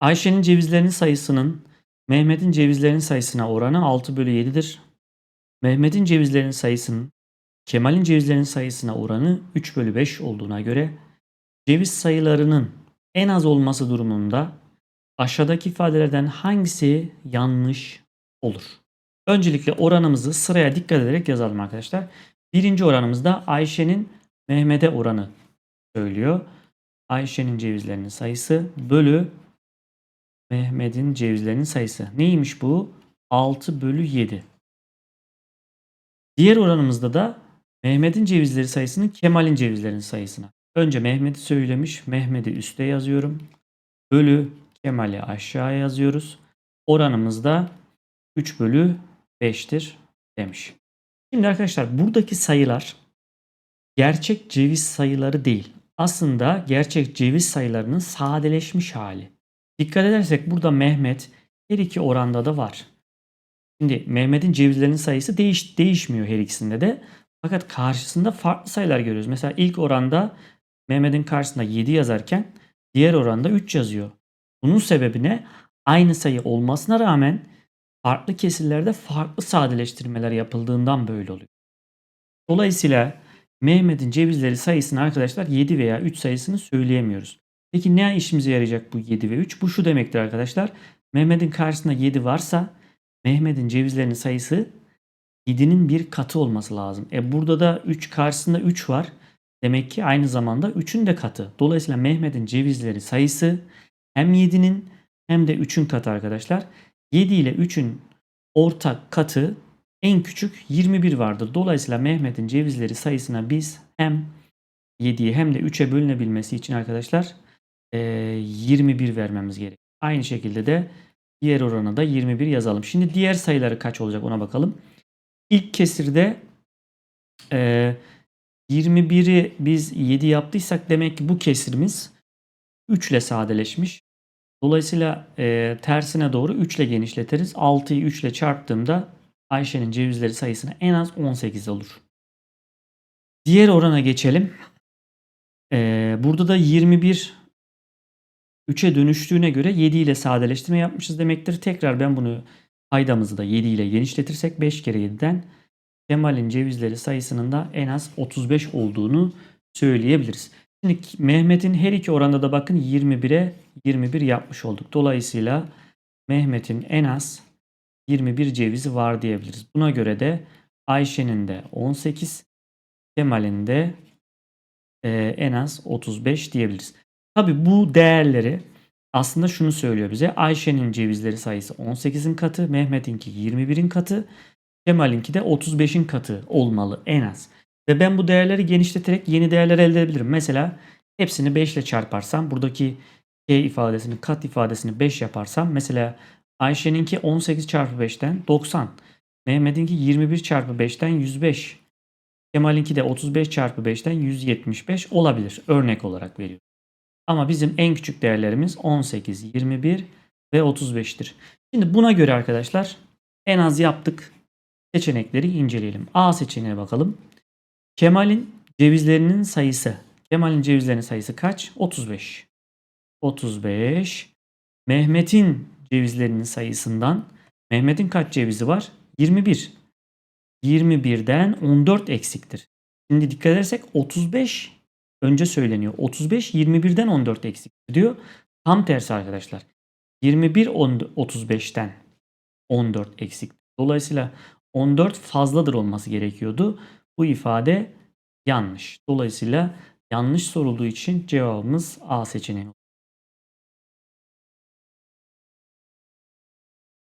Ayşe'nin cevizlerinin sayısının Mehmet'in cevizlerinin sayısına oranı 6 bölü 7'dir. Mehmet'in cevizlerinin sayısının Kemal'in cevizlerinin sayısına oranı 3 bölü 5 olduğuna göre ceviz sayılarının en az olması durumunda aşağıdaki ifadelerden hangisi yanlış olur? Öncelikle oranımızı sıraya dikkat ederek yazalım arkadaşlar. Birinci oranımızda Ayşe'nin Mehmet'e oranı söylüyor. Ayşe'nin cevizlerinin sayısı bölü Mehmet'in cevizlerinin sayısı. Neymiş bu? 6 bölü 7. Diğer oranımızda da Mehmet'in cevizleri sayısının Kemal'in cevizlerinin sayısına. Önce Mehmet'i söylemiş. Mehmet'i üste yazıyorum. Bölü Kemal'i aşağıya yazıyoruz. Oranımız da 3 bölü 5'tir demiş. Şimdi arkadaşlar buradaki sayılar gerçek ceviz sayıları değil. Aslında gerçek ceviz sayılarının sadeleşmiş hali. Dikkat edersek burada Mehmet her iki oranda da var. Şimdi Mehmet'in cevizlerinin sayısı değiş, değişmiyor her ikisinde de. Fakat karşısında farklı sayılar görüyoruz. Mesela ilk oranda Mehmet'in karşısında 7 yazarken diğer oranda 3 yazıyor. Bunun sebebi ne? Aynı sayı olmasına rağmen farklı kesirlerde farklı sadeleştirmeler yapıldığından böyle oluyor. Dolayısıyla Mehmet'in cevizleri sayısını arkadaşlar 7 veya 3 sayısını söyleyemiyoruz. Peki ne işimize yarayacak bu 7 ve 3? Bu şu demektir arkadaşlar. Mehmet'in karşısında 7 varsa Mehmet'in cevizlerinin sayısı 7'nin bir katı olması lazım. E burada da 3 karşısında 3 var. Demek ki aynı zamanda 3'ün de katı. Dolayısıyla Mehmet'in cevizleri sayısı hem 7'nin hem de 3'ün katı arkadaşlar. 7 ile 3'ün ortak katı en küçük 21 vardır. Dolayısıyla Mehmet'in cevizleri sayısına biz hem 7'yi hem de 3'e bölünebilmesi için arkadaşlar 21 vermemiz gerek. Aynı şekilde de diğer orana da 21 yazalım. Şimdi diğer sayıları kaç olacak ona bakalım. İlk kesirde e, 21'i biz 7 yaptıysak demek ki bu kesirimiz 3 ile sadeleşmiş. Dolayısıyla e, tersine doğru 3 ile genişletiriz. 6'yı 3 ile çarptığımda Ayşe'nin cevizleri sayısına en az 18 olur. Diğer orana geçelim. E, burada da 21 3'e dönüştüğüne göre 7 ile sadeleştirme yapmışız demektir. Tekrar ben bunu paydamızı da 7 ile genişletirsek 5 kere 7'den Kemal'in cevizleri sayısının da en az 35 olduğunu söyleyebiliriz. Şimdi Mehmet'in her iki oranda da bakın 21'e 21 yapmış olduk. Dolayısıyla Mehmet'in en az 21 cevizi var diyebiliriz. Buna göre de Ayşe'nin de 18, Kemal'in de e, en az 35 diyebiliriz. Tabi bu değerleri aslında şunu söylüyor bize. Ayşe'nin cevizleri sayısı 18'in katı, Mehmet'inki 21'in katı, Kemal'inki de 35'in katı olmalı en az. Ve ben bu değerleri genişleterek yeni değerler elde edebilirim. Mesela hepsini 5 ile çarparsam buradaki k ifadesini kat ifadesini 5 yaparsam mesela Ayşe'ninki 18 çarpı 5'ten 90. Mehmet'inki 21 çarpı 5'ten 105. Kemal'inki de 35 çarpı 5'ten 175 olabilir. Örnek olarak veriyorum. Ama bizim en küçük değerlerimiz 18, 21 ve 35'tir. Şimdi buna göre arkadaşlar en az yaptık. Seçenekleri inceleyelim. A seçeneğine bakalım. Kemal'in cevizlerinin sayısı. Kemal'in cevizlerinin sayısı kaç? 35. 35. Mehmet'in cevizlerinin sayısından Mehmet'in kaç cevizi var? 21. 21'den 14 eksiktir. Şimdi dikkat edersek 35 önce söyleniyor. 35 21'den 14 eksiktir diyor. Tam tersi arkadaşlar. 21 35'ten 14 eksik. Dolayısıyla 14 fazladır olması gerekiyordu. Bu ifade yanlış. Dolayısıyla yanlış sorulduğu için cevabımız A seçeneği.